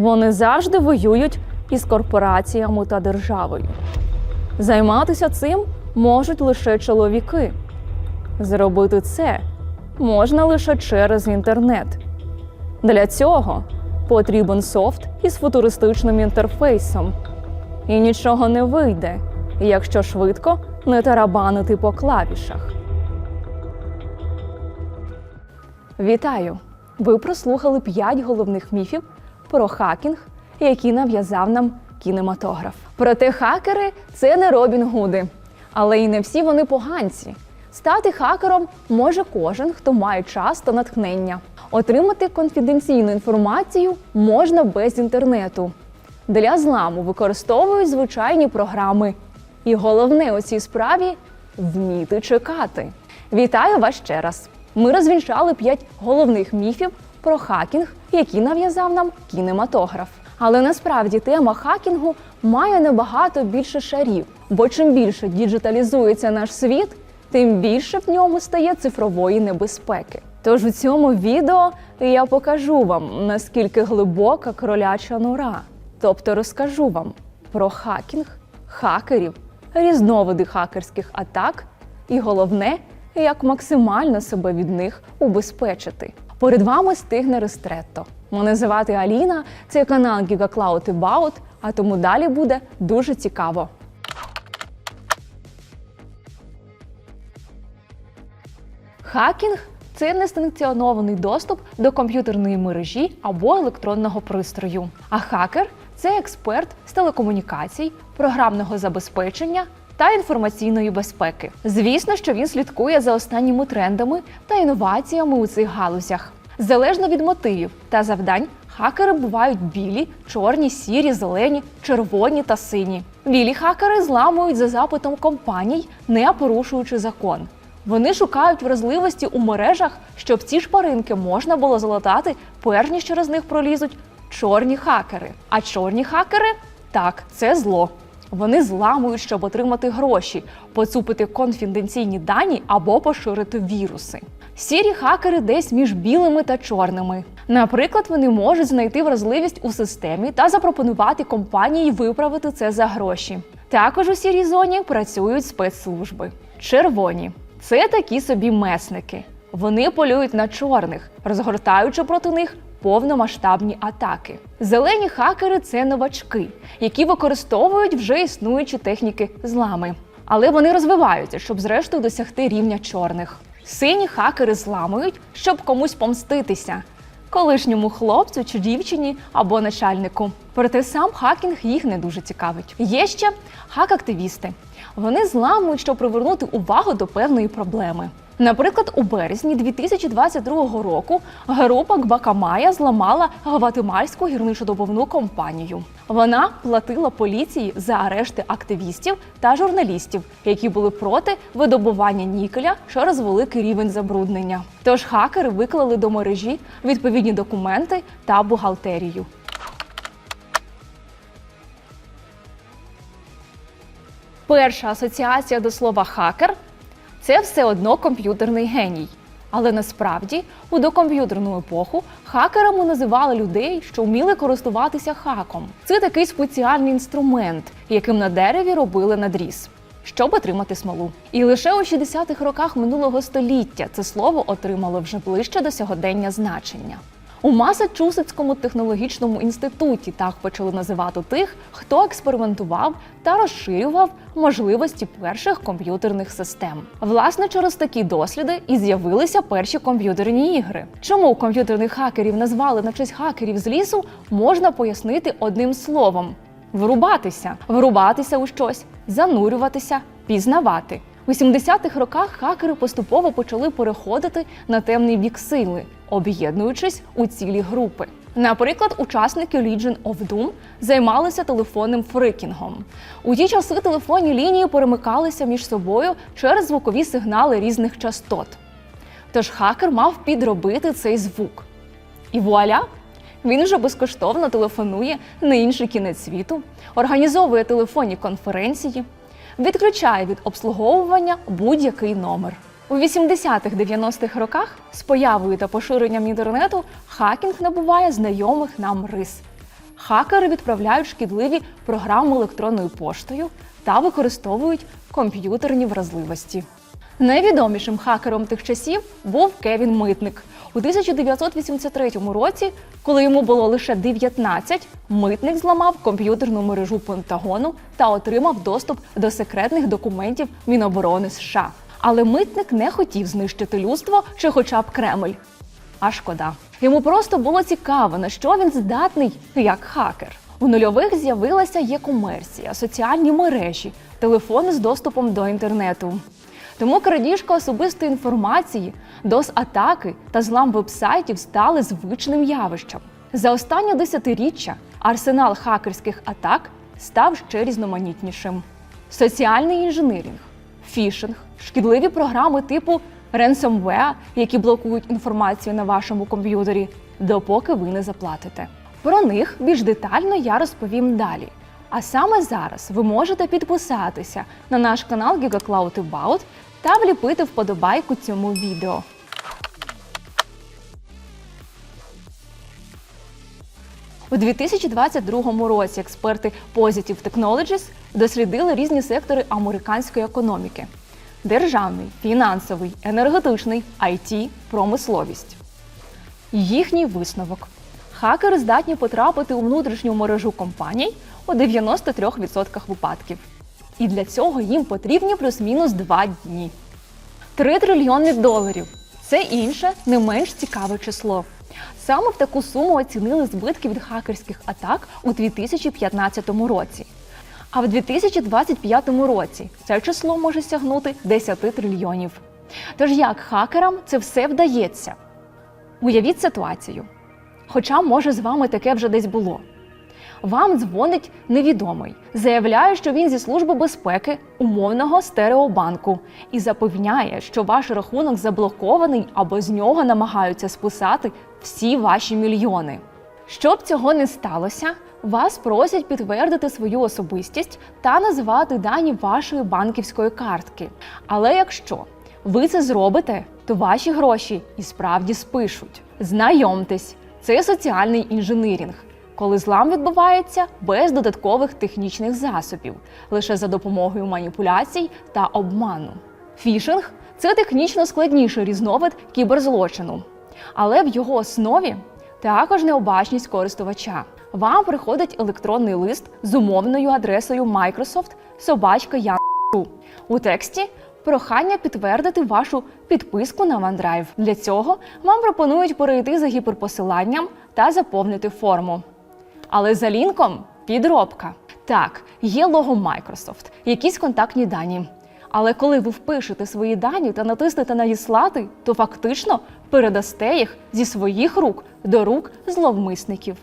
Вони завжди воюють із корпораціями та державою. Займатися цим можуть лише чоловіки. Зробити це можна лише через інтернет. Для цього потрібен софт із футуристичним інтерфейсом. І нічого не вийде, якщо швидко не тарабанити по клавішах. Вітаю! Ви прослухали 5 головних міфів про хакінг, які нав'язав нам кінематограф. Проте хакери це не Робін Гуди, але і не всі вони поганці. Стати хакером може кожен, хто має час та натхнення. Отримати конфіденційну інформацію можна без інтернету. Для зламу використовують звичайні програми. І головне у цій справі вміти чекати. Вітаю вас ще раз. Ми розвінчали п'ять головних міфів про хакінг, які нав'язав нам кінематограф. Але насправді тема хакінгу має набагато більше шарів, бо чим більше діджиталізується наш світ, тим більше в ньому стає цифрової небезпеки. Тож у цьому відео я покажу вам, наскільки глибока кроляча нора. Тобто розкажу вам про хакінг, хакерів, різновиди хакерських атак і головне, як максимально себе від них убезпечити. Перед вами стигне Рестретто. Мене звати Аліна, це канал GigaCloud About, а тому далі буде дуже цікаво. Хакінг це несанкціонований доступ до комп'ютерної мережі або електронного пристрою. А хакер це експерт з телекомунікацій, програмного забезпечення та інформаційної безпеки. Звісно, що він слідкує за останніми трендами та інноваціями у цих галузях. Залежно від мотивів та завдань, хакери бувають білі, чорні, сірі, зелені, червоні та сині. Білі хакери зламують за запитом компаній, не порушуючи закон. Вони шукають вразливості у мережах, щоб ці шпаринки можна було залатати, перш ніж через них пролізуть чорні хакери. А чорні хакери так, це зло. Вони зламують, щоб отримати гроші, поцупити конфіденційні дані або поширити віруси. Сірі хакери десь між білими та чорними. Наприклад, вони можуть знайти вразливість у системі та запропонувати компанії виправити це за гроші. Також у сірій зоні працюють спецслужби. Червоні це такі собі месники. Вони полюють на чорних, розгортаючи проти них повномасштабні атаки. Зелені хакери це новачки, які використовують вже існуючі техніки злами. Але вони розвиваються, щоб зрештою досягти рівня чорних. Сині хакери зламують, щоб комусь помститися. Колишньому хлопцю чи дівчині або начальнику. Проте сам хакінг їх не дуже цікавить. Є ще хак-активісти. Вони зламують, щоб привернути увагу до певної проблеми. Наприклад, у березні 2022 року група Гбакамая зламала гватемальську гірничодобувну компанію. Вона платила поліції за арешти активістів та журналістів, які були проти видобування нікеля через великий рівень забруднення. Тож хакери виклали до мережі відповідні документи та бухгалтерію. Перша асоціація до слова хакер це все одно комп'ютерний геній. Але насправді у докомп'ютерну епоху хакерами називали людей, що вміли користуватися хаком. Це такий спеціальний інструмент, яким на дереві робили надріз, щоб отримати смолу. І лише у 60-х роках минулого століття це слово отримало вже ближче до сьогодення значення. У Масачусетському технологічному інституті так почали називати тих, хто експериментував та розширював можливості перших комп'ютерних систем. Власне, через такі досліди і з'явилися перші комп'ютерні ігри. Чому комп'ютерних хакерів назвали на честь хакерів з лісу, можна пояснити одним словом: врубатися, врубатися у щось, занурюватися, пізнавати. У 70-х роках хакери поступово почали переходити на темний бік сили, об'єднуючись у цілі групи. Наприклад, учасники Legion of Doom займалися телефонним фрикінгом. У ті часи телефонні лінії перемикалися між собою через звукові сигнали різних частот. Тож хакер мав підробити цей звук. І вуаля! Він вже безкоштовно телефонує на інший кінець світу, організовує телефонні конференції, відключає від обслуговування будь-який номер. У 80-х-90-х роках з появою та поширенням інтернету хакінг набуває знайомих нам рис. хакери відправляють шкідливі програми електронною поштою та використовують комп'ютерні вразливості. Найвідомішим хакером тих часів був Кевін Митник. У 1983 році, коли йому було лише 19, митник зламав комп'ютерну мережу Пентагону та отримав доступ до секретних документів Міноборони США. Але митник не хотів знищити людство чи хоча б Кремль. А шкода. Йому просто було цікаво, на що він здатний як хакер. У нульових з'явилася є-комерція, соціальні мережі, телефони з доступом до інтернету. Тому крадіжка особистої інформації, дос-атаки та злам вебсайтів стали звичним явищем. За останнє десятиріччя арсенал хакерських атак став ще різноманітнішим. Соціальний інженерінг, фішинг, шкідливі програми типу ransomware, які блокують інформацію на вашому комп'ютері, допоки ви не заплатите. Про них більш детально я розповім далі. А саме зараз ви можете підписатися на наш канал GigaCloud About та вліпити вподобайку цьому відео. У 2022 році експерти Positive Technologies дослідили різні сектори американської економіки: державний, фінансовий, енергетичний, IT, промисловість. Їхній висновок: хакери здатні потрапити у внутрішню мережу компаній у 93% випадків. І для цього їм потрібні плюс-мінус 2 дні. 3 трильйони доларів це інше, не менш цікаве число. Саме в таку суму оцінили збитки від хакерських атак у 2015 році. А в 2025 році це число може сягнути 10 трильйонів. Тож як хакерам це все вдається? Уявіть ситуацію. Хоча, може, з вами таке вже десь було. Вам дзвонить невідомий, заявляє, що він зі служби безпеки умовного стереобанку і запевняє, що ваш рахунок заблокований або з нього намагаються списати всі ваші мільйони. Щоб цього не сталося, вас просять підтвердити свою особистість та назвати дані вашої банківської картки. Але якщо ви це зробите, то ваші гроші і справді спишуть. Знайомтесь, це соціальний інженерінг коли злам відбувається без додаткових технічних засобів, лише за допомогою маніпуляцій та обману. Фішинг це технічно складніший різновид кіберзлочину, але в його основі також необачність користувача. Вам приходить електронний лист з умовною адресою Microsoft собачка Ян.ру. У тексті прохання підтвердити вашу підписку на OneDrive. Для цього вам пропонують перейти за гіперпосиланням та заповнити форму. Але за лінком підробка. Так, є лого Microsoft, якісь контактні дані. Але коли ви впишете свої дані та натиснете Надіслати, то фактично передасте їх зі своїх рук до рук зловмисників.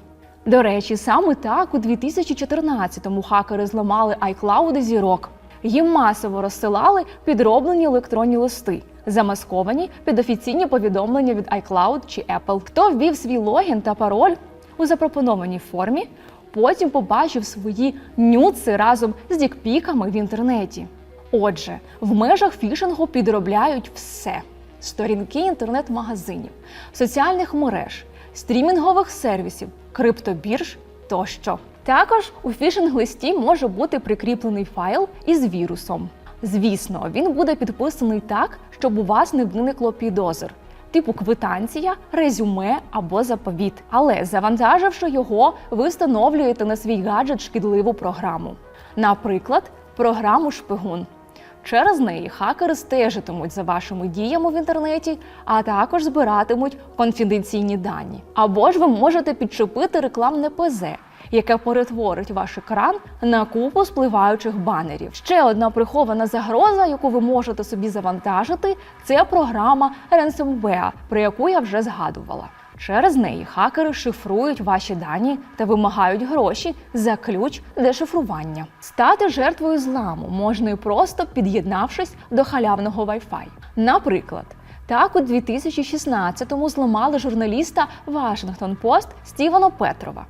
До речі, саме так у 2014-му хакери зламали iCloud зірок. Їм масово розсилали підроблені електронні листи, замасковані під офіційні повідомлення від iCloud чи Apple. Хто ввів свій логін та пароль у запропонованій формі, потім побачив свої нюци разом з дікпіками в інтернеті. Отже, в межах фішингу підробляють все: сторінки інтернет-магазинів, соціальних мереж, стрімінгових сервісів, криптобірж тощо. Також у фішинг-листі може бути прикріплений файл із вірусом. Звісно, він буде підписаний так, щоб у вас не виникло підозр типу квитанція, резюме або заповіт. Але завантаживши його, ви встановлюєте на свій гаджет шкідливу програму. Наприклад, програму Шпигун. Через неї хакери стежитимуть за вашими діями в інтернеті, а також збиратимуть конфіденційні дані. Або ж ви можете підчепити рекламне ПЗ, яке перетворить ваш екран на купу спливаючих банерів. Ще одна прихована загроза, яку ви можете собі завантажити, це програма Ransomware, про яку я вже згадувала. Через неї хакери шифрують ваші дані та вимагають гроші за ключ дешифрування. Стати жертвою зламу можна і просто під'єднавшись до халявного Wi-Fi. Наприклад, так у 2016-му зламали журналіста Washington Post Стівена Петрова.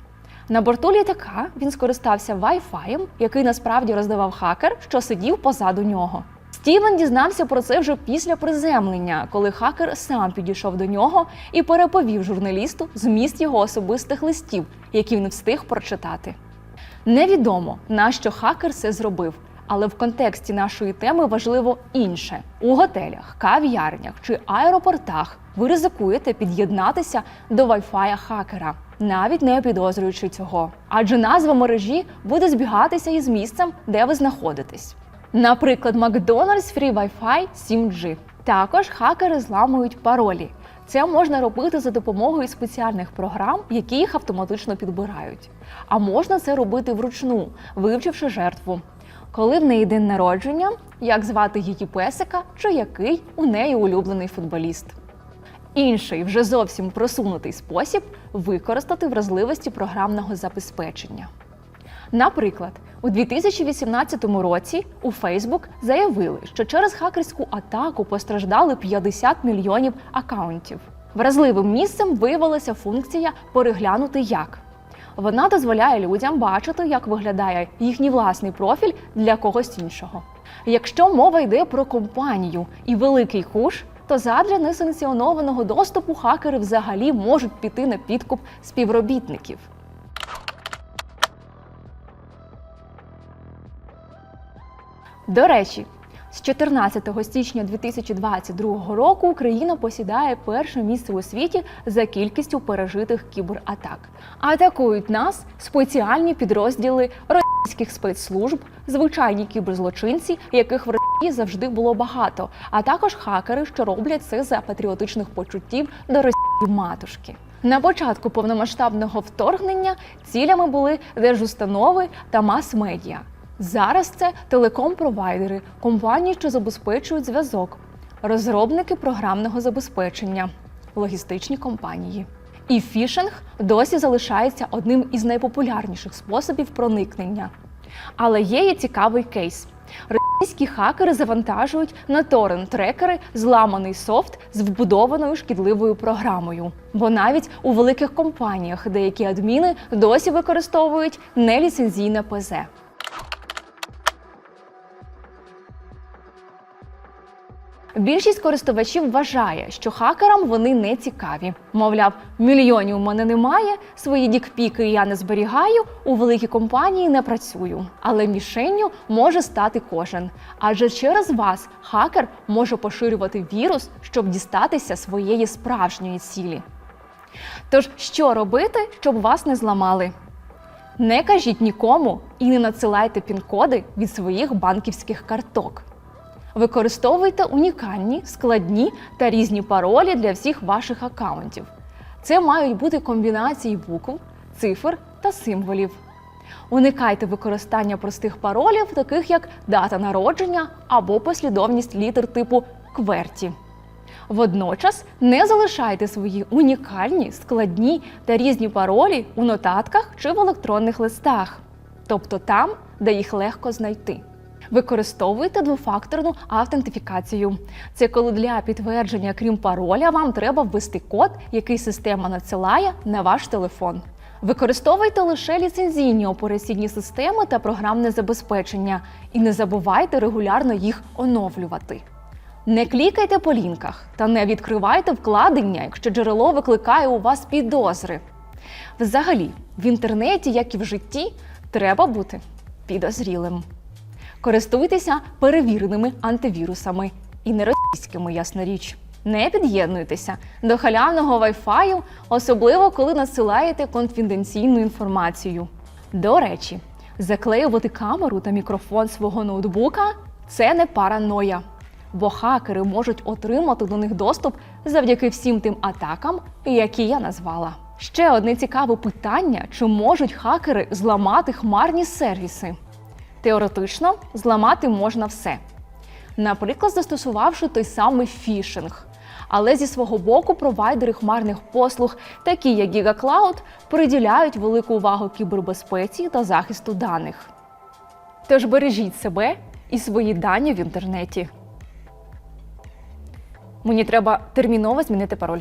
На борту літака він скористався Wi-Fi, який насправді роздавав хакер, що сидів позаду нього. Стівен дізнався про це вже після приземлення, коли хакер сам підійшов до нього і переповів журналісту зміст його особистих листів, які він встиг прочитати. Невідомо, на що хакер це зробив, але в контексті нашої теми важливо інше: у готелях, кав'ярнях чи аеропортах ви ризикуєте під'єднатися до Wi-Fi хакера, навіть не підозрюючи цього. Адже назва мережі буде збігатися із місцем, де ви знаходитесь. Наприклад, McDonald's Free Wi-Fi 7G. Також хакери зламують паролі. Це можна робити за допомогою спеціальних програм, які їх автоматично підбирають. А можна це робити вручну, вивчивши жертву. Коли в неї день народження, як звати її песика, чи який у неї улюблений футболіст. Інший, вже зовсім просунутий спосіб використати вразливості програмного забезпечення. Наприклад, у 2018 році у Facebook заявили, що через хакерську атаку постраждали 50 мільйонів акаунтів. Вразливим місцем виявилася функція переглянути як. Вона дозволяє людям бачити, як виглядає їхній власний профіль для когось іншого. Якщо мова йде про компанію і великий куш, то задля несанкціонованого доступу хакери взагалі можуть піти на підкуп співробітників. До речі, з 14 січня 2022 року Україна посідає перше місце у світі за кількістю пережитих кібератак. Атакують нас спеціальні підрозділи російських спецслужб, звичайні кіберзлочинці, яких в Росії завжди було багато, а також хакери, що роблять це за патріотичних почуттів до Росії матушки. На початку повномасштабного вторгнення цілями були держустанови та мас-медіа. Зараз це телеком-провайдери, компанії, що забезпечують зв'язок, розробники програмного забезпечення, логістичні компанії. І фішинг досі залишається одним із найпопулярніших способів проникнення. Але є і цікавий кейс. Російські хакери завантажують на торрент-трекери зламаний софт з вбудованою шкідливою програмою. Бо навіть у великих компаніях деякі адміни досі використовують неліцензійне ПЗ. Більшість користувачів вважає, що хакерам вони не цікаві. Мовляв, мільйонів у мене немає, свої дікпіки я не зберігаю, у великій компанії не працюю. Але мішенню може стати кожен. Адже через вас хакер може поширювати вірус, щоб дістатися своєї справжньої цілі. Тож, що робити, щоб вас не зламали? Не кажіть нікому і не надсилайте пін-коди від своїх банківських карток. Використовуйте унікальні, складні та різні паролі для всіх ваших акаунтів. Це мають бути комбінації букв, цифр та символів. Уникайте використання простих паролів, таких як дата народження або послідовність літер типу кверті. Водночас не залишайте свої унікальні, складні та різні паролі у нотатках чи в електронних листах, тобто там, де їх легко знайти. Використовуйте двофакторну автентифікацію. Це коли для підтвердження, крім пароля, вам треба ввести код, який система надсилає на ваш телефон. Використовуйте лише ліцензійні операційні системи та програмне забезпечення, і не забувайте регулярно їх оновлювати. Не клікайте по лінках та не відкривайте вкладення, якщо джерело викликає у вас підозри. Взагалі, в інтернеті, як і в житті, треба бути підозрілим. Користуйтеся перевіреними антивірусами і не російськими, ясна річ. Не під'єднуйтеся до халявного Wi-Fi, особливо коли надсилаєте конфіденційну інформацію. До речі, заклеювати камеру та мікрофон свого ноутбука це не параноя, бо хакери можуть отримати до них доступ завдяки всім тим атакам, які я назвала. Ще одне цікаве питання: чи можуть хакери зламати хмарні сервіси? Теоретично зламати можна все. Наприклад, застосувавши той самий фішинг. Але зі свого боку провайдери хмарних послуг, такі як GigaCloud, приділяють велику увагу кібербезпеці та захисту даних. Тож бережіть себе і свої дані в інтернеті. Мені треба терміново змінити пароль.